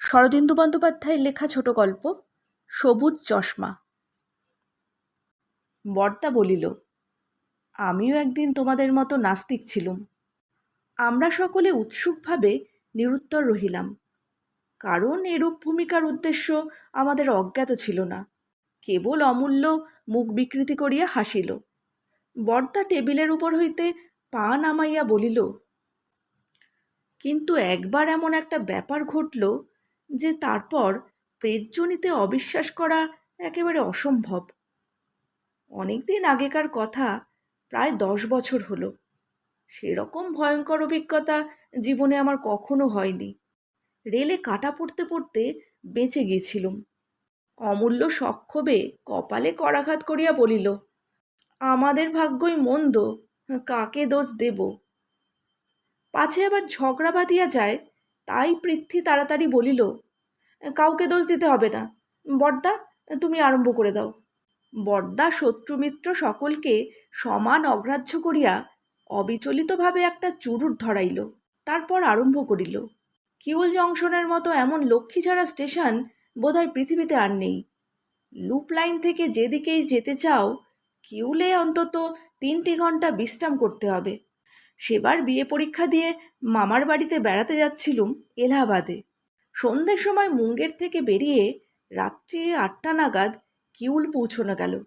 শরদিন্দু বন্দ্যোপাধ্যায়ের লেখা ছোট গল্প, সবুজ চশমা। বর্দা বলিল, আমিও একদিন তোমাদের মতো নাস্তিক ছিলুম। আমরা সকলে উৎসুকভাবে নিরুত্তর রহিলাম। কারণ এরূপ ভূমিকার উদ্দেশ্য আমাদের অজ্ঞাত ছিল না। কেবল অমূল্য মুখ বিকৃতি করিয়া হাসিল। বর্দা টেবিলের উপর হইতে পা নামাইয়া বলিল, কিন্তু একবার এমন একটা ব্যাপার ঘটল যে তারপর প্রেতজনিতে অবিশ্বাস করা একেবারে অসম্ভব। অনেকদিন আগেকার কথা প্রায় দশ বছর হলো। সেরকম ভয়ঙ্কর অভিজ্ঞতা জীবনে আমার কখনো হয়নি। রেলে কাটা পড়তে পড়তে বেঁচে গিয়েছিলুম। অমূল্য সক্ষোভে কপালে করাঘাত করিয়া বলিল, আমাদের ভাগ্যই মন্দ, কাকে দোষ দেব? পাছে আবার ঝগড়া বাঁধিয়া যায় তাই পৃথ্বী তাড়াতাড়ি বলিল, কাউকে দোষ দিতে হবে না। বর্দা, তুমি আরম্ভ করে দাও। বর্দা শত্রুমিত্র সকলকে সমান অগ্রাহ্য করিয়া অবিচলিতভাবে একটা চুরুট ধরাইল, তারপর আরম্ভ করিল। কিউল জংশনের মতো এমন লক্ষ্মী ছাড়া স্টেশন বোধহয় পৃথিবীতে আর নেই। লুপ লাইন থেকে যেদিকেই যেতে চাও, কিউলে অন্তত তিনটি ঘণ্টা বিশ্রাম করতে হবে। সেবার বিয়ে পরীক্ষা দিয়ে মামার বাড়িতে বেড়াতে যাচ্ছিলুম এলাহাবাদে। সন্ধ্যের সময় মুঙ্গের থেকে বেরিয়ে রাত্রি আটটা নাগাদ কিউল পৌঁছনো গেল।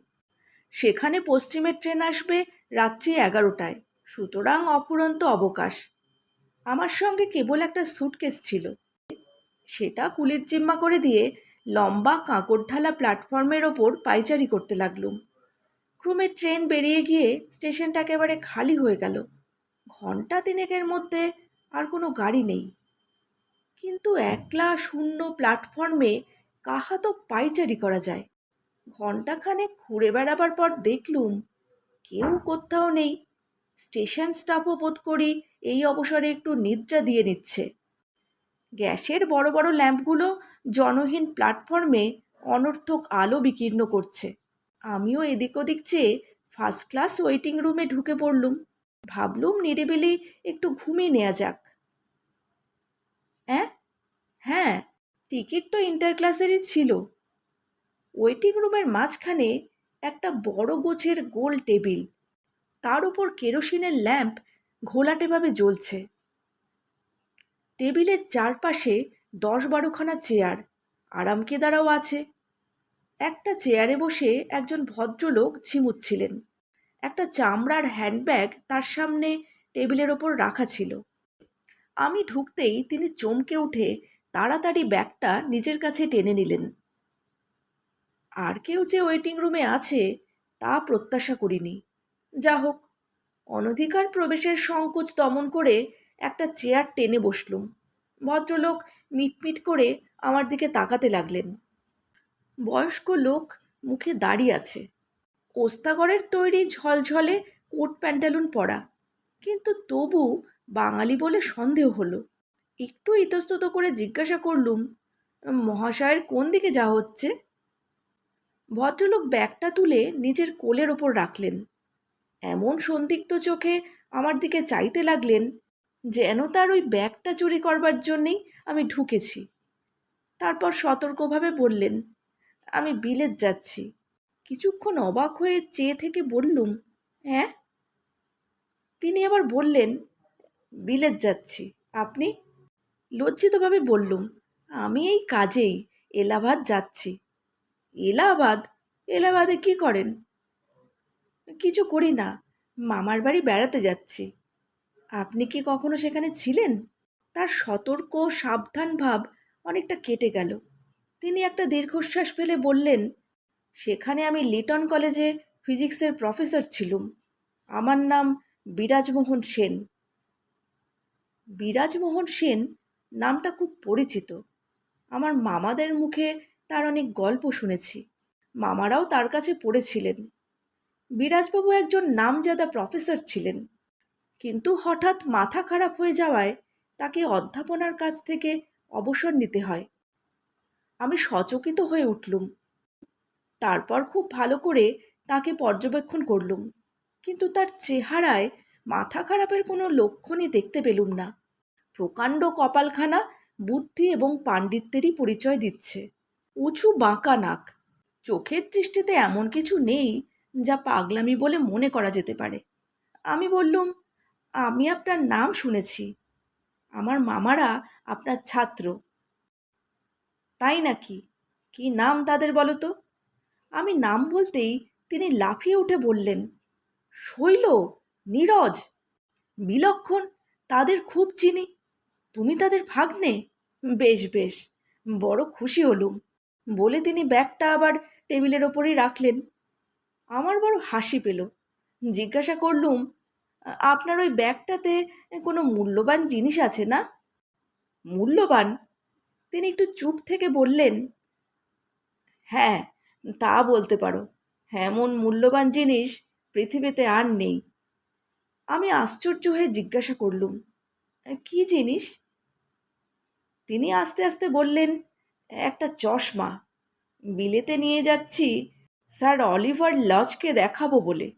সেখানে পশ্চিমের ট্রেন আসবে রাত্রি এগারোটায়। সুতরাং অফুরন্ত অবকাশ। আমার সঙ্গে কেবল একটা সুটকেস ছিল। সেটা কুলির জিম্মা করে দিয়ে লম্বা কাঁকড় ঢালা প্ল্যাটফর্মের ওপর পাইচারি করতে লাগলুম। ক্রমে ট্রেন বেরিয়ে গিয়ে স্টেশনটা একেবারে খালি হয়ে গেল। ঘণ্টা তিনেকের মধ্যে আর কোনো গাড়ি নেই। কিন্তু একলা শূন্য প্ল্যাটফর্মে কাহা তো পাইচারি করা যায়। ঘণ্টাখানেক ঘুরে বেড়াবার পর দেখলুম কেউ কোথাও নেই। স্টেশন স্টাফও বোধ করি এই অবসরে একটু নিদ্রা দিয়ে নিচ্ছে। গ্যাসের বড় বড় ল্যাম্পগুলো জনহীন প্ল্যাটফর্মে অনর্থক আলো বিকীর্ণ করছে। আমিও এদিক ওদিক চেয়ে ফার্স্ট ক্লাস ওয়েটিং রুমে ঢুকে পড়লুম। ভাবলুম নিরিবিলি একটু ঘুমিয়ে নেওয়া যাক। হ্যাঁ হ্যাঁ টিকিট তো ইন্টার ক্লাসেরই ছিল। ওয়েটিং রুমের মাঝখানে একটা বড় গোছের গোল টেবিল। তার উপর কেরোসিনের ল্যাম্প ঘোলাটেভাবে জ্বলছে। টেবিলের চারপাশে দশ বারোখানা চেয়ার, আরামকেদারাও আছে। একটা চেয়ারে বসে একজন ভদ্রলোক ঝিমুচ্ছিলেন। একটা চামড়ার হ্যান্ডব্যাগ তার সামনে টেবিলের ওপর রাখা ছিল। আমি ঢুকতেই তিনি চমকে উঠে তাড়াতাড়ি ব্যাগটা নিজের কাছে টেনে নিলেন। আর কেউ যে ওয়েটিং রুমে আছে তা প্রত্যাশা করিনি। যা হোক, অনধিকার প্রবেশের সংকোচ দমন করে একটা চেয়ার টেনে বসলুম। ভদ্রলোক মিটমিট করে আমার দিকে তাকাতে লাগলেন। বয়স্ক লোক মুখে দাড়ি আছে। ওস্তাগরের তৈরি ঝলঝলে কোট প্যান্টালুন পরা। কিন্তু তবু বাঙালি বলে সন্দেহ হলো। একটু ইতস্তত করে জিজ্ঞাসা করলুম, মহাশয়ের কোন দিকে যাওয়া হচ্ছে? ভদ্রলোক ব্যাগটা তুলে নিজের কোলের ওপর রাখলেন। এমন সন্দিগ্ধ চোখে আমার দিকে চাইতে লাগলেন যেন তার ওই ব্যাগটা চুরি করবার জন্যেই আমি ঢুকেছি। তারপর সতর্কভাবে বললেন, আমি বিলেত যাচ্ছি। কিছুক্ষণ অবাক হয়ে চেয়ে থেকে বললুম হ্যাঁ? তিনি আবার বললেন, বিলেত যাচ্ছি, আপনি? লজ্জিতভাবে বললুম, আমি এই কাজেই, এলাহাবাদ যাচ্ছি। এলাহাবাদ? এলাহাবাদে কি করেন? কিছু করি না, মামার বাড়ি বেড়াতে যাচ্ছি। আপনি কি কখনো সেখানে ছিলেন? তার সতর্ক, সাবধান ভাব অনেকটা কেটে গেল। তিনি একটা দীর্ঘশ্বাস ফেলে বললেন সেখানে আমি লিটন কলেজে ফিজিক্সের প্রফেসর ছিলুম। আমার নাম বিরাজমোহন সেন। বিরাজমোহন সেন নামটা খুব পরিচিত। আমার মামাদের মুখে তার অনেক গল্প শুনেছি। মামারাও তার কাছে পড়েছিলেন। বিরাজবাবু একজন নামজাদা প্রফেসর ছিলেন। কিন্তু হঠাৎ মাথা খারাপ হয়ে যাওয়ায় তাকে অধ্যাপনার কাছ থেকে অবসর নিতে হয়। আমি সচকিত হয়ে উঠলুম। তারপর খুব ভালো করে তাকে পর্যবেক্ষণ করলুম। কিন্তু তার চেহারায় মাথা খারাপের কোনো লক্ষণই দেখতে পেলুম না। প্রকাণ্ড কপালখানা, বুদ্ধি এবং পাণ্ডিত্যেরই পরিচয় দিচ্ছে। উঁচু বাঁকা নাক। চোখের দৃষ্টিতে এমন কিছু নেই যা পাগলামি বলে মনে করা যেতে পারে। আমি বললুম, আমি আপনার নাম শুনেছি। আমার মামারা আপনার ছাত্র। তাই নাকি? কি নাম তাদের বলো তো? আমি নাম বলতেই তিনি লাফিয়ে উঠে বললেন, শৈল, নীরজ, বিলক্ষণ, তাদের খুব চিনি। তুমি তাদের ভাগ্নে? বেশ বেশ, বড় খুশি হলুম, বলে তিনি ব্যাগটা আবার টেবিলের ওপরেই রাখলেন। আমার বড় হাসি পেল। জিজ্ঞাসা করলুম, আপনার ওই ব্যাগটাতে কোনো মূল্যবান জিনিস আছে না? মূল্যবান? তিনি একটু চুপ থেকে বললেন হ্যাঁ তা বলতে পারো। এমন মূল্যবান জিনিস পৃথিবীতে আর নেই। আমি আশ্চর্য হয়ে জিজ্ঞাসা করলুম কি জিনিস? তিনি আস্তে আস্তে বললেন, একটা চশমা। বিলেতে নিয়ে যাচ্ছি, স্যার অলিভার লজকে দেখাবো বলে।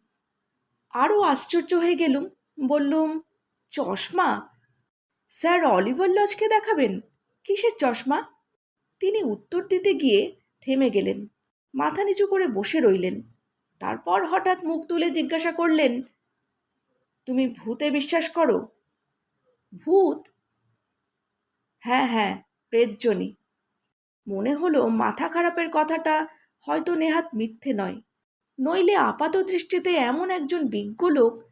আরও আশ্চর্য হয়ে গেলুম, বললুম, চশমা? স্যার অলিভার লজকে দেখাবেন? কিসের চশমা? তিনি উত্তর দিতে গিয়ে থেমে গেলেন। মাথা নিচু করে বসে রইলেন। তারপর হঠাৎ মুখ তুলে জিজ্ঞাসা করলেন, তুমি ভূতে বিশ্বাস করো? ভূত? হ্যাঁ হ্যাঁ প্রেতজনী। মনে হলো মাথা খারাপের কথাটা হয়তো নেহাত মিথ্যে নয়। নইলে আপাত দৃষ্টিতে এমন একজন বিজ্ঞ লোক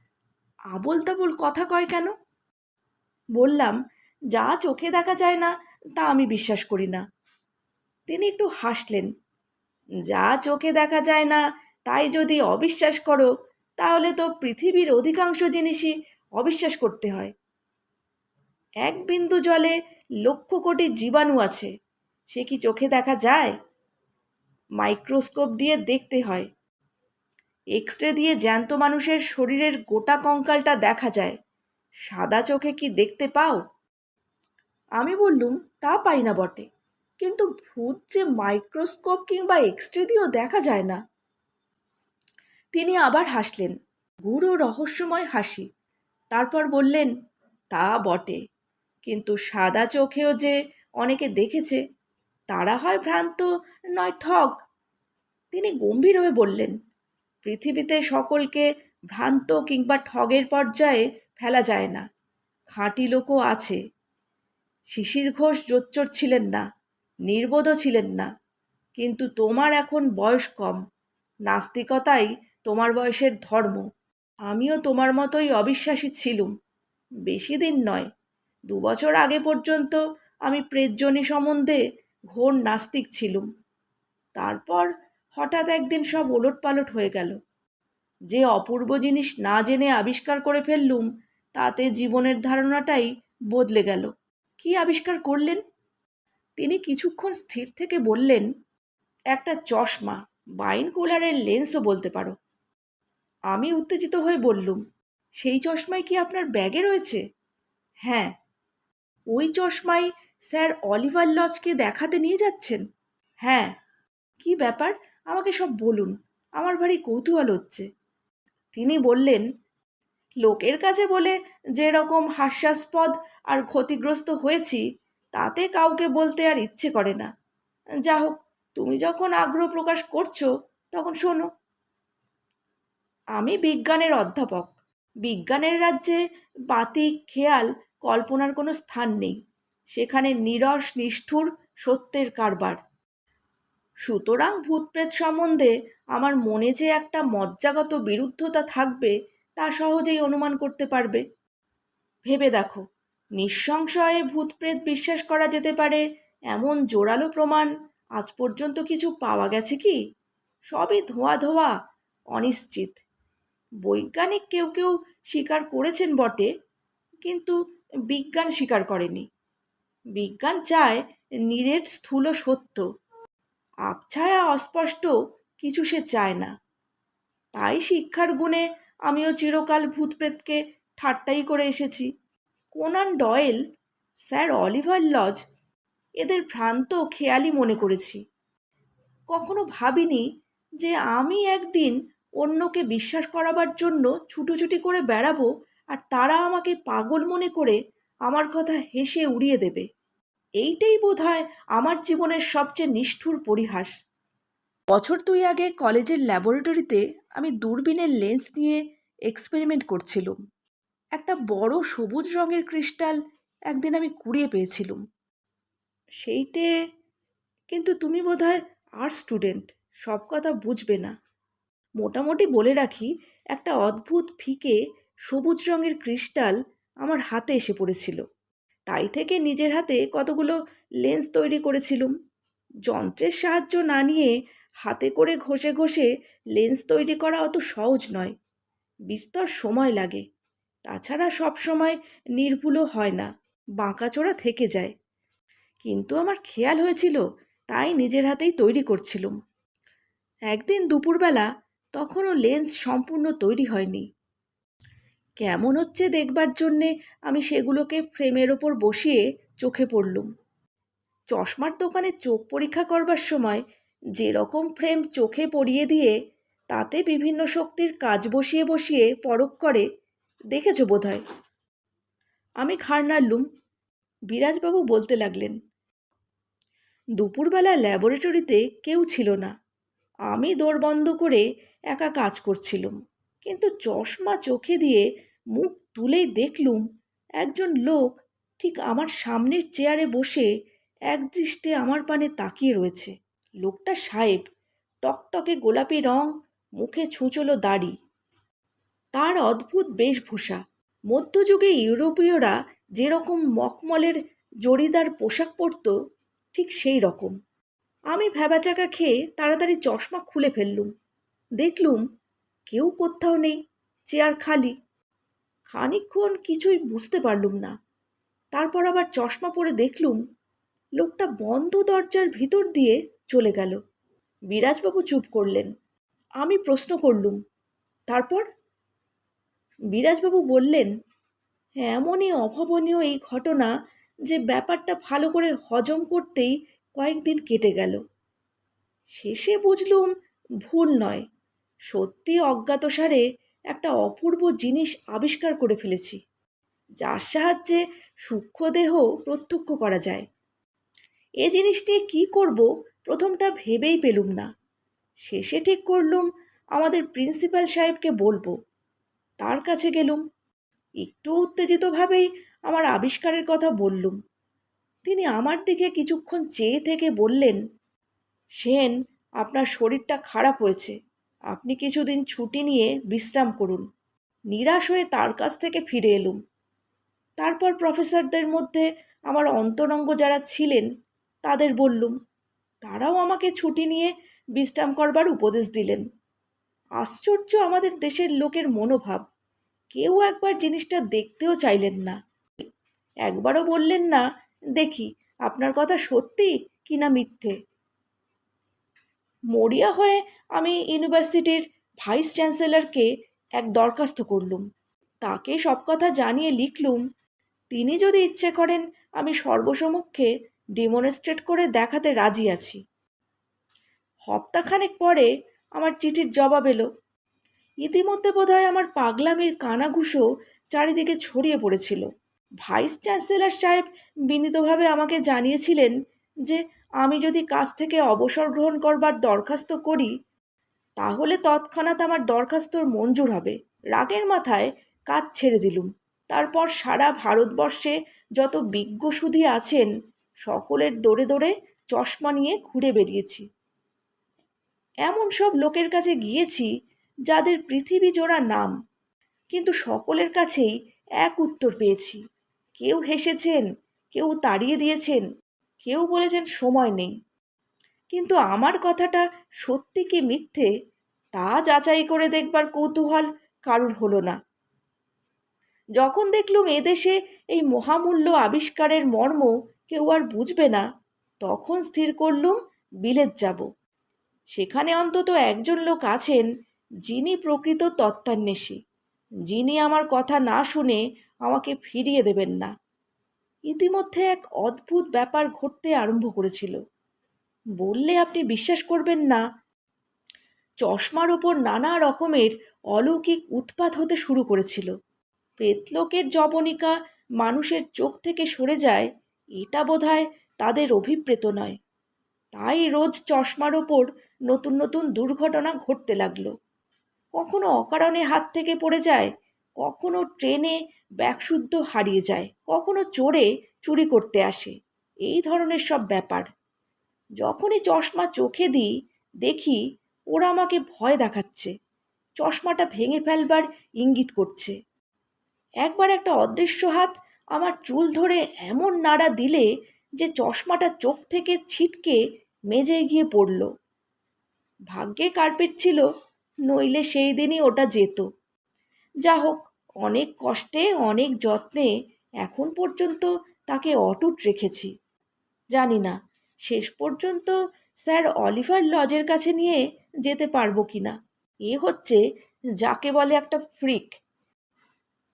আবল তাবল কথা কয় কেন? বললাম, যা চোখে দেখা যায় না, তা আমি বিশ্বাস করি না। তিনি একটু হাসলেন। যা চোখে দেখা যায় না, তাই যদি অবিশ্বাস করো, তাহলে তো পৃথিবীর অধিকাংশ জিনিসই অবিশ্বাস করতে হয়। এক বিন্দু জলে লক্ষ কোটি জীবাণু আছে, সে কি চোখে দেখা যায়? মাইক্রোস্কোপ দিয়ে দেখতে হয়। এক্স রে দিয়ে জ্যান্ত মানুষের শরীরের গোটা কঙ্কালটা দেখা যায়। সাদা চোখে কি দেখতে পাও? আমি বললুম, তা পাই না বটে। কিন্তু ভূত যে মাইক্রোস্কোপ কিংবা এক্স রে দিয়েও দেখা যায় না। তিনি আবার হাসলেন, গুড়ো রহস্যময় হাসি। তারপর বললেন, তা বটে, কিন্তু সাদা চোখেও যে অনেকে দেখেছে, তারা হয় ভ্রান্ত নয় ঠগ। তিনি গম্ভীর হয়ে বললেন, পৃথিবীতে সকলকে ভ্রান্ত কিংবা ঠগের পর্যায়ে ফেলা যায় না, খাঁটি লোকও আছে। শিশির ঘোষ জোচ্চর ছিলেন না নির্বোধও ছিলেন না। কিন্তু তোমার এখন বয়স কম। নাস্তিকতাই তোমার বয়সের ধর্ম। আমিও তোমার মতোই অবিশ্বাসী ছিলুম। বেশি দিন নয়। দু বছর আগে পর্যন্ত আমি প্রেতজনী সম্বন্ধে ঘোর নাস্তিক ছিলুম। তারপর হঠাৎ একদিন সব ওলট পালট হয়ে গেল। যে অপূর্ব জিনিস না জেনে আবিষ্কার করে ফেললুম, তাতে জীবনের ধারণাটাই বদলে গেল। কি আবিষ্কার করলেন? তিনি কিছুক্ষণ স্থির থেকে বললেন, একটা চশমা, বাইন কুলারের লেন্সও বলতে পারো। আমি উত্তেজিত হয়ে বললুম, সেই চশমায় কি আপনার ব্যাগে রয়েছে? হ্যাঁ। ওই চশমাই স্যার অলিভার লজকে দেখাতে নিয়ে যাচ্ছেন? হ্যাঁ। কি ব্যাপার? আমাকে সব বলুন, আমার ভারী কৌতূহল হচ্ছে। তিনি বললেন, লোকের কাছে বলে যে রকম হাস্যাস্পদ আর ক্ষতিগ্রস্ত হয়েছি তাতে কাউকে বলতে আর ইচ্ছে করে না। যা হোক, তুমি যখন আগ্রহ প্রকাশ করছ, তখন শোনো। আমি বিজ্ঞানের অধ্যাপক। বিজ্ঞানের রাজ্যে বাতিক খেয়াল, কল্পনার কোনো স্থান নেই। সেখানে নিরস, নিষ্ঠুর, সত্যের কারবার। সুতরাং ভূতপ্রেত সম্বন্ধে আমার মনে যে একটা মজ্জাগত বিরুদ্ধতা থাকবে, তা সহজেই অনুমান করতে পারবে। ভেবে দেখো। নিঃসংশয়ে ভূতপ্রেত বিশ্বাস করা যেতে পারে, এমন জোরালো প্রমাণ আজ পর্যন্ত কিছু পাওয়া গেছে কি? সবই ধোয়া ধোয়া, অনিশ্চিত। বৈজ্ঞানিক কেউ কেউ স্বীকার করেছেন বটে, কিন্তু বিজ্ঞান স্বীকার করেনি। বিজ্ঞান চায় নিরেট স্থূল সত্য। আবছায়া অস্পষ্ট, কিছু সে চায় না। তাই শিক্ষার গুণে আমিও চিরকাল ভূতপ্রেতকে ঠাট্টাই করে এসেছি। Conan Doyle, sir Oliver Lodge, এদের ভ্রান্ত খেয়ালি মনে করেছি। কখনো ভাবিনি যে আমি একদিন অন্যকে বিশ্বাস করাবার জন্য ছুটোছুটি করে বেড়াবো আর তারা আমাকে পাগল মনে করে আমার কথা হেসে উড়িয়ে দেবে। এইটাই বোধ হয় আমার জীবনের সবচেয়ে নিষ্ঠুর পরিহাস। বছর দুই আগে কলেজের ল্যাবরেটরিতে আমি দূরবীনের লেন্স নিয়ে এক্সপেরিমেন্ট করছিলাম। একটা বড় সবুজ রঙের ক্রিস্টাল একদিন আমি কুড়িয়ে পেয়েছিলুম। সেইটে কিন্তু তুমি বোধহয় আর্ট স্টুডেন্ট, সব কথা বুঝবে না। মোটামুটি বলে রাখি, একটা অদ্ভুত ফিকে সবুজ রঙের ক্রিস্টাল আমার হাতে এসে পড়েছিল। তাই থেকে নিজের হাতে কতগুলো লেন্স তৈরি করেছিলুম। যন্ত্রের সাহায্য না নিয়ে হাতে করে ঘষে ঘষে লেন্স তৈরি করা অত সহজ নয়। বিস্তর সময় লাগে। তাছাড়া সব সময় নির্ভুলও হয় না, বাঁকাচোরা থেকে যায়। কিন্তু আমার খেয়াল হয়েছিল, তাই নিজের হাতেই তৈরি করছিলুম। একদিন দুপুরবেলা তখনও লেন্স সম্পূর্ণ তৈরি হয়নি। কেমন হচ্ছে দেখবার জন্যে আমি সেগুলোকে ফ্রেমের ওপর বসিয়ে চোখে পড়লুম। চশমার দোকানে চোখ পরীক্ষা করবার সময় যেরকম ফ্রেম চোখে পরিয়ে দিয়ে, তাতে বিভিন্ন শক্তির কাজ বসিয়ে বসিয়ে পরখ করে দেখেছ বোধহয়? আমি ঘাড় নাড়লুম। বিরাজবাবু বলতে লাগলেন, দুপুরবেলা ল্যাবরেটরিতে কেউ ছিল না। আমি দোর বন্ধ করে একা কাজ করছিলুম। কিন্তু চশমা চোখে দিয়ে মুখ তুলেই দেখলুম, একজন লোক ঠিক আমার সামনের চেয়ারে বসে একদৃষ্টে আমার পানে তাকিয়ে রয়েছে। লোকটা সাহেব, টকটকে গোলাপি রং, মুখে ছুঁচলো দাড়ি। তার অদ্ভুত বেশভূষা। মধ্যযুগে ইউরোপীয়রা যেরকম মখমলের জরিদার পোশাক পরত, ঠিক সেই রকম। আমি ভ্যাবাচাকা খেয়ে তাড়াতাড়ি চশমা খুলে ফেললুম। দেখলুম কেউ কোথাও নেই, চেয়ার খালি। খানিকক্ষণ কিছুই বুঝতে পারলুম না। তারপর আবার চশমা পরে দেখলুম লোকটা বন্ধ দরজার ভিতর দিয়ে চলে গেল। বিরাজবাবু চুপ করলেন। আমি প্রশ্ন করলুম, তারপর? বিরাজবাবু বললেন, এমনই অভাবনীয় এই ঘটনা যে ব্যাপারটা ভালো করে হজম করতেই কয়েকদিন কেটে গেল। শেষে বুঝলুম ভুল নয়। সত্যি অজ্ঞাতসারে একটা অপূর্ব জিনিস আবিষ্কার করে ফেলেছি, যার সাহায্যে সূক্ষ্মদেহ প্রত্যক্ষ করা যায়। এ জিনিসটি কি করব প্রথমটা ভেবেই পেলুম না। শেষে ঠিক করলুম আমাদের প্রিন্সিপাল সাহেবকে বলব তার কাছে গেলুম। একটু উত্তেজিতভাবেই আমার আবিষ্কারের কথা বললুম। তিনি আমার দিকে কিছুক্ষণ চেয়ে থেকে বললেন, সেন, আপনার শরীরটা খারাপ হয়েছে। আপনি কিছুদিন ছুটি নিয়ে বিশ্রাম করুন। নিরাশ হয়ে তার কাছ থেকে ফিরে এলুম। তারপর প্রফেসরদের মধ্যে আমার অন্তরঙ্গ যারা ছিলেন, তাদের বললুম, তারাও আমাকে ছুটি নিয়ে বিশ্রাম করবার উপদেশ দিলেন। আশ্চর্য আমাদের দেশের লোকের মনোভাব। কেউ একবার জিনিসটা দেখতেও চাইলেন না। একবারও বললেন না, দেখি, আপনার কথা সত্যি কি না মিথ্যে? মরিয়া হয়ে আমি ইউনিভার্সিটির ভাইস চ্যান্সেলরকে এক দরখাস্ত করলুম। তাকে সব কথা জানিয়ে লিখলুম, তিনি যদি ইচ্ছে করেন, আমি সর্বসমক্ষে ডেমনস্ট্রেট করে দেখাতে রাজি আছি। হপ্তাখানেক পরে আমার চিঠির জবাব এলো ইতিমধ্যে বোধহয় আমার পাগলামির কানাঘুষো চারিদিকে ছড়িয়ে পড়েছিল। ভাইস চ্যান্সেলর সাহেব বিনীতভাবে আমাকে জানিয়েছিলেন যে আমি যদি কাজ থেকে অবসর গ্রহণ করবার দরখাস্ত করি, তাহলে তৎক্ষণাৎ আমার দরখাস্তর মঞ্জুর হবে। রাগের মাথায় কাজ ছেড়ে দিলুম। তারপর সারা ভারতবর্ষে যত বিজ্ঞ সুধী আছেন, সকলের দৌড়ে দৌড়ে চশমা নিয়ে ঘুরে বেরিয়েছি। এমন সব লোকের কাছে গিয়েছি যাদের পৃথিবী জোড়া নাম। কিন্তু সকলের কাছেই এক উত্তর পেয়েছি। কেউ হেসেছেন, কেউ তাড়িয়ে দিয়েছেন, কেউ বলেছেন সময় নেই। কিন্তু আমার কথাটা সত্যি কি মিথ্যে, তা যাচাই করে দেখবার কৌতূহল কারুর হলো না। যখন দেখলুম এদেশে এই মহামূল্য আবিষ্কারের মর্ম কেউ আর বুঝবে না, তখন স্থির করলুম বিলেত যাব। সেখানে অন্তত একজন লোক আছেন যিনি প্রকৃত তত্ত্বান্বেষী, যিনি আমার কথা না শুনে আমাকে ফিরিয়ে দেবেন না। ইতিমধ্যে এক অদ্ভুত ব্যাপার ঘটতে আরম্ভ করেছিল। বললে আপনি বিশ্বাস করবেন না, চশমার ওপর নানা রকমের অলৌকিক উৎপাত হতে শুরু করেছিল। প্রেতলোকের জবনিকা মানুষের চোখ থেকে সরে যায়, এটা বোধহয় তাদের অভিপ্রেত নয়। তাই রোজ চশমার ওপর নতুন নতুন দুর্ঘটনা ঘটতে লাগল। কখনো অকারণে হাত থেকে পড়ে যায়, কখনো ট্রেনে ব্যাগশুদ্ধ হারিয়ে যায়, কখনো চড়ে চুরি করতে আসে, এই ধরনের সব ব্যাপার। যখনই চশমা চোখে দিই, দেখি ওরা আমাকে ভয় দেখাচ্ছে, চশমাটা ভেঙে ফেলবার ইঙ্গিত করছে। একবার একটা অদৃশ্য হাত আমার চুল ধরে এমন নাড়া দিলে যে চশমাটা চোখ থেকে ছিটকে মেজে গিয়ে পড়ল। ভাগ্যে কার্পেট ছিল নইলে সেই দিনই ওটা যেত। যা হোক অনেক কষ্টে, অনেক যত্নে এখন পর্যন্ত তাকে অটুট রেখেছি। জানি না, শেষ পর্যন্ত স্যার অলিভার লজের কাছে নিয়ে যেতে পারব কি না এ হচ্ছে, যাকে বলে একটা ফ্রিক।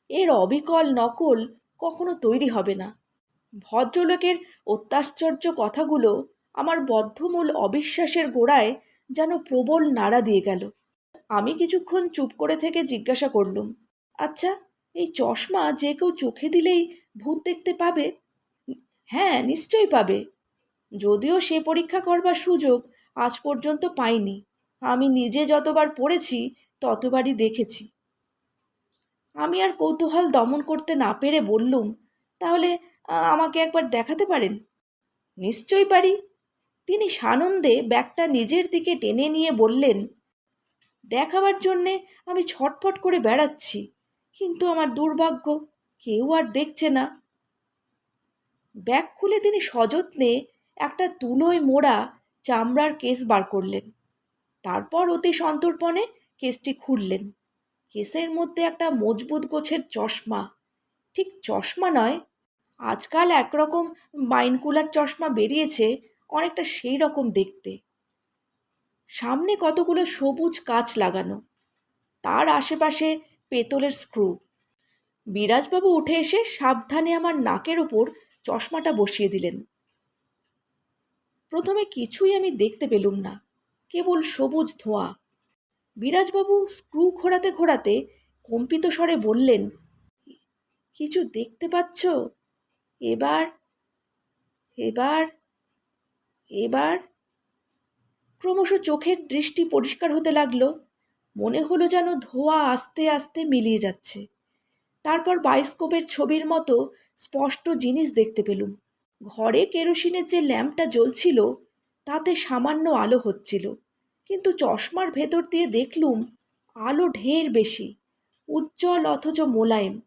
এর অবিকল নকল কখনো তৈরি হবে না। ভদ্রলোকের অত্যাশ্চর্য কথাগুলো আমার বদ্ধমূল অবিশ্বাসের গোড়ায় যেন প্রবল নাড়া দিয়ে গেল। আমি কিছুক্ষণ চুপ করে থেকে জিজ্ঞাসা করলুম আচ্ছা এই চশমা যে কেউ চোখে দিলেই ভূত দেখতে পাবে? হ্যাঁ নিশ্চয়ই পাবে। যদিও সে পরীক্ষা করবার সুযোগ আজ পর্যন্ত পাইনি। আমি নিজে যতবার পড়েছি, ততবারই দেখেছি। আমি আর কৌতূহল দমন করতে না পেরে বললুম, তাহলে আমাকে একবার দেখাতে পারেন? নিশ্চয়ই পারি। তিনি সানন্দে ব্যাগটা নিজের দিকে টেনে নিয়ে বললেন দেখাবার জন্যে আমি ছটফট করে বেড়াচ্ছি। কিন্তু আমার দুর্ভাগ্য, কেউ আর দেখছে না। ব্যাগ খুলে তিনি সযত্নে একটা তুলোয় মোড়া চামড়ার কেস বার করলেন। তারপর অতি সন্তর্পণে কেসটি খুললেন। কেসের মধ্যে একটা মজবুত গোছের চশমা। ঠিক চশমা নয়, আজকাল একরকম বাইনকুলার চশমা বেরিয়েছে, অনেকটা সেই রকম দেখতে। সামনে কতগুলো সবুজ কাচ লাগানো। তার আশেপাশে পেতলের স্ক্রু। বিরাজবাবু উঠে এসে সাবধানে আমার নাকের ওপর চশমাটা বসিয়ে দিলেন। প্রথমে কিছুই আমি দেখতে পেলুম না, কেবল সবুজ ধোঁয়া। বিরাজবাবু স্ক্রু ঘোরাতে ঘোরাতে কম্পিত স্বরে বললেন, কিছু দেখতে পাচ্ছ? এবার এবার এবার ক্রমশ চোখের দৃষ্টি পরিষ্কার হতে লাগল। মনে হলো যেন ধোঁয়া আস্তে আস্তে মিলিয়ে যাচ্ছে। তারপর বায়োস্কোপের ছবির মতো স্পষ্ট জিনিস দেখতে পেলুম। ঘরে কেরোসিনের যে ল্যাম্পটা জ্বলছিল, তাতে সামান্য আলো হচ্ছিল। কিন্তু চশমার ভেতর দিয়ে দেখলুম আলো ঢের বেশি, উজ্জ্বল অথচ মোলায়েম।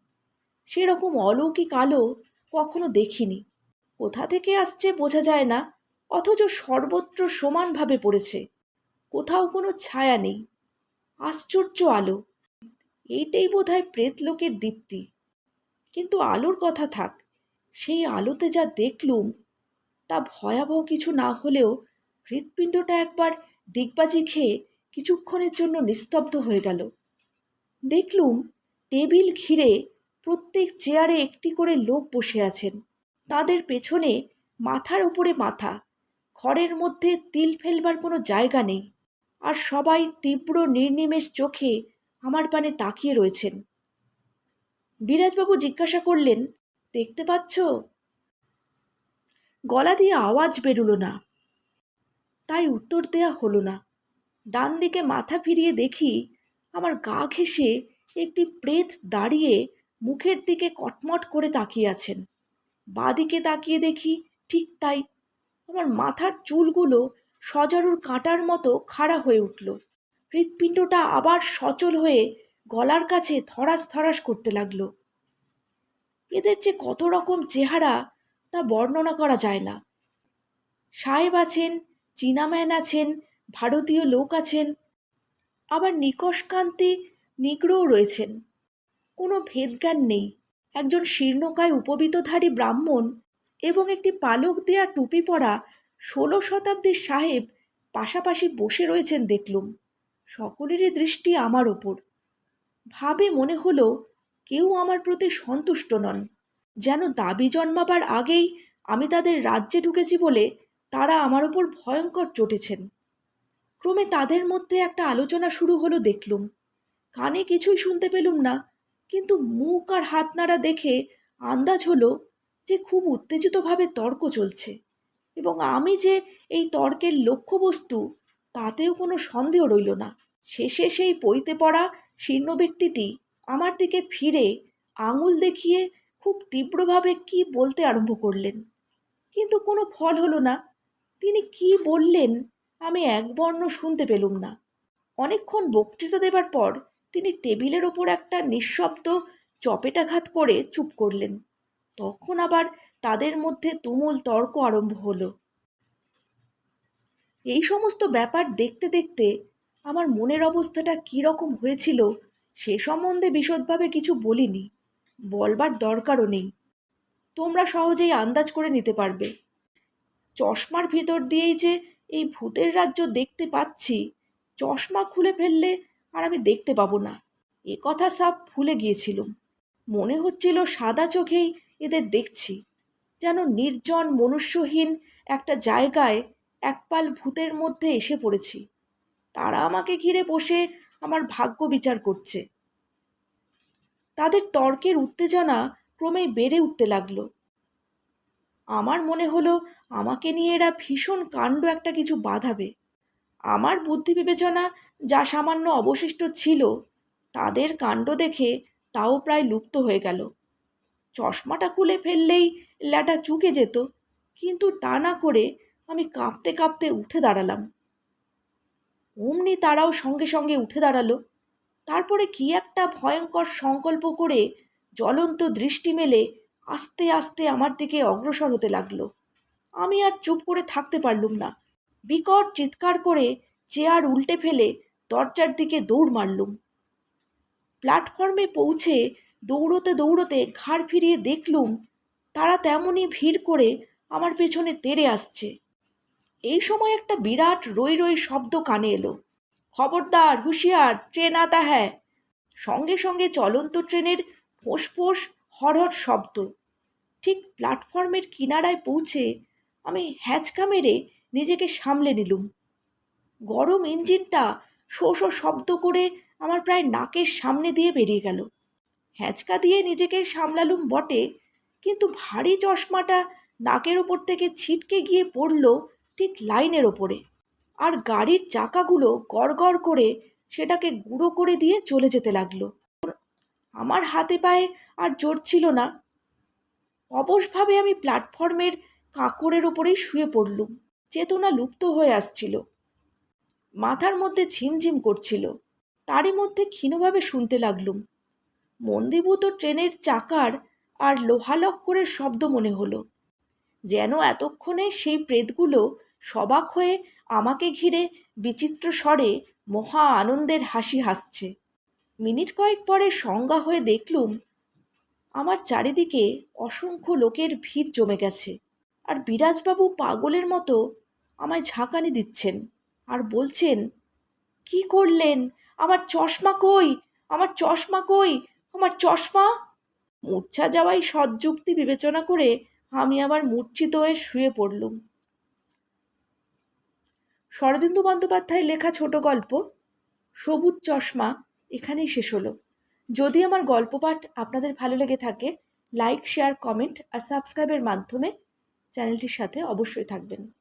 সেরকম অলৌকিক আলো কখনো দেখিনি। কোথা থেকে আসছে বোঝা যায় না। অথচ সর্বত্র সমানভাবে পড়েছে। কোথাও কোনো ছায়া নেই। আশ্চর্য আলো। এইটাই বোধ হয় প্রেতলোকের দীপ্তি। কিন্তু আলোর কথা থাক, সেই আলোতে যা দেখলুম, তা ভয়াবহ কিছু না হলেও হৃৎপিণ্ডটা একবার দিগবাজি খেয়ে কিছুক্ষণের জন্য নিস্তব্ধ হয়ে গেল। দেখলুম টেবিল ঘিরে প্রত্যেক চেয়ারে একটি করে লোক বসে আছেন। তাদের পেছনে মাথার উপরে মাথা। ঘরের মধ্যে তিল ফেলবার কোনো জায়গা নেই। আর সবাই তীব্র নির্নিমেষ চোখে আমার পানে তাকিয়ে রয়েছেন। বিরাজবাবু জিজ্ঞাসা করলেন, দেখতে পাচ্ছ? গলা দিয়ে আওয়াজ বেরুলো না। তাই উত্তর দেয়া হলো না। ডান দিকে মাথা ফিরিয়ে দেখি আমার গা ঘেঁষে একটি প্রেত দাঁড়িয়ে মুখের দিকে কটমট করে তাকিয়ে আছেন। বাদিকে তাকিয়ে দেখি ঠিক তাই আমার মাথার চুলগুলো সজারুর কাঁটার মতো খাড়া হয়ে উঠল। হৃৎপিণ্ডটা আবার সচল হয়ে গলার কাছে ধরাস ধরাস করতে লাগল। এদের যে কত রকম চেহারা তা বর্ণনা করা যায় না। সাহেব আছেন, চীনাম্যান আছেন, ভারতীয় লোক আছেন, আবার নিকশকান্তি নিগ্রও রয়েছেন। কোনো ভেদজ্ঞান নেই। একজন শীর্ণকায় উপবিতধারী ব্রাহ্মণ এবং একটি পালক দেয়া টুপি পরা ষোলো শতাব্দীর সাহেব পাশাপাশি বসে রয়েছেন দেখলুম। সকলেরই দৃষ্টি আমার ওপর। ভাবে মনে হলো কেউ আমার প্রতি সন্তুষ্ট নন। যেন দাবি জন্মাবার আগেই আমি তাদের রাজ্যে ঢুকেছি বলে তারা আমার ওপর ভয়ঙ্কর চটেছেন। ক্রমে তাদের মধ্যে একটা আলোচনা শুরু হলো দেখলুম। কানে কিছুই শুনতে পেলুম না, কিন্তু মুখ আর হাত নাড়া দেখে আন্দাজ হলো যে খুব উত্তেজিতভাবে তর্ক চলছে। এবং আমি যে এই তর্কের লক্ষ্যবস্তু, তাতেও কোনো সন্দেহ রইল না। শেষে সেই পইতে পড়া শীর্ণ ব্যক্তিটি আমার দিকে ফিরে আঙুল দেখিয়ে খুব তীব্রভাবে কি বলতে আরম্ভ করলেন। কিন্তু কোনো ফল হলো না। তিনি কি বললেন আমি এক বর্ণ শুনতে পেলুম না। অনেকক্ষণ বক্তৃতা দেবার পর তিনি টেবিলের ওপর একটা নিঃশব্দ চপেটাঘাত করে চুপ করলেন। তখন আবার তাদের মধ্যে তুমুল তর্ক আরম্ভ হলো। এই সমস্ত ব্যাপার দেখতে দেখতে আমার মনের অবস্থাটা কী রকম হয়েছিল সে সম্বন্ধে বিশদভাবে কিছু বলিনি। বলবার দরকারও নেই। তোমরা সহজেই আন্দাজ করে নিতে পারবে। চশমার ভিতর দিয়েই যে এই ভূতের রাজ্য দেখতে পাচ্ছি, চশমা খুলে ফেললে আর আমি দেখতে পাবো না। এ কথা সাপ ভুলে গিয়েছিলুম। মনে হচ্ছিল সাদা চোখেই এদের দেখছি। যেন নির্জন, মনুষ্যহীন একটা জায়গায় একপাল ভূতের মধ্যে এসে পড়েছি। তারা আমাকে ঘিরে বসে আমার ভাগ্য বিচার করছে। তাদের তর্কের উত্তেজনা ক্রমেই বেড়ে উঠতে লাগল। আমার মনে হলো আমাকে নিয়ে এরা ভীষণ কাণ্ড একটা কিছু বাঁধাবে। আমার বুদ্ধি বিবেচনা যা সামান্য অবশিষ্ট ছিল, তাদের কাণ্ড দেখে তাও প্রায় লুপ্ত হয়ে গেল। চশমাটা খুলে ফেললেই ল্যাটা চুকে যেত, কিন্তু তা না করে আমি কাঁপতে কাঁপতে উঠে দাঁড়ালাম। অমনি তারাও সঙ্গে সঙ্গে উঠে দাঁড়াল। তারপরে কি একটা ভয়ঙ্কর সংকল্প করে জ্বলন্ত দৃষ্টি মেলে আস্তে আস্তে আমার দিকে অগ্রসর হতে লাগল। আমি আর চুপ করে থাকতে পারলুম না। বিকট চিৎকার করে চেয়ার উল্টে ফেলে দরজার দিকে দৌড় মারলুম। প্ল্যাটফর্মে পৌঁছে দৌড়তে দৌড়তে ঘাড় ফিরিয়ে দেখলুম তারা তেমনই ভিড় করে আমার পেছনে তেড়ে আসছে। এই সময় একটা বিরাট রই রই শব্দ কানে এলো। খবরদার, হুঁশিয়ার, ট্রেন আতা হ্যাঁ। সঙ্গে সঙ্গে চলন্ত ট্রেনের ফোঁস ফোঁস হরহর শব্দ। ঠিক প্ল্যাটফর্মের কিনারায় পৌঁছে আমি হ্যাঁচকা মেরে নিজেকে সামলে নিলুম। গরম ইঞ্জিনটা শো শো শব্দ করে আমার প্রায় নাকের সামনে দিয়ে বেরিয়ে গেল। হ্যাঁচকা দিয়ে নিজেকে সামলালুম বটে, কিন্তু ভারী চশমাটা নাকের ওপর থেকে ছিটকে গিয়ে পড়ল ঠিক লাইনের ওপরে। আর গাড়ির চাকাগুলো গড়গড় করে সেটাকে গুঁড়ো করে দিয়ে চলে যেতে লাগল। আমার হাতে পায়ে আর জোর ছিল না। অবশভাবে আমি প্ল্যাটফর্মের কাঁকড়ের ওপরেই শুয়ে পড়লুম। চেতনা লুপ্ত হয়ে আসছিল। মাথার মধ্যে ঝিমঝিম করছিল। তারই মধ্যে ক্ষীণভাবে শুনতে লাগলুম। মন্দিভূত ট্রেনের চাকার আর লোহালক্করের শব্দ মনে হলো। যেন এতক্ষণে সেই প্রেতগুলো সবাক হয়ে আমাকে ঘিরে বিচিত্র স্বরে মহা আনন্দের হাসি হাসছে। মিনিট কয়েক পরে সংজ্ঞা হয়ে দেখলুম, আমার চারিদিকে অসংখ্য লোকের ভিড় জমে গেছে আর বিরাজবাবু পাগলের মতো আমায় ঝাঁকানি দিচ্ছেন আর বলছেন, কি করলেন? আমার চশমা কই? আমার চশমা কই? আমার চশমা? মূর্ছা যাওয়াই সৎযুক্তি বিবেচনা করে আমি আবার মূর্ছিত হয়ে শুয়ে পড়লুম। শরদিন্দু বন্দ্যোপাধ্যায়ের লেখা ছোট গল্প, সবুজ চশমা এখানেই শেষ হলো। যদি আমার গল্প পাঠ আপনাদের ভালো লেগে থাকে, লাইক, শেয়ার, কমেন্ট আর সাবস্ক্রাইবের মাধ্যমে চ্যানেলটির সাথে অবশ্যই থাকবেন।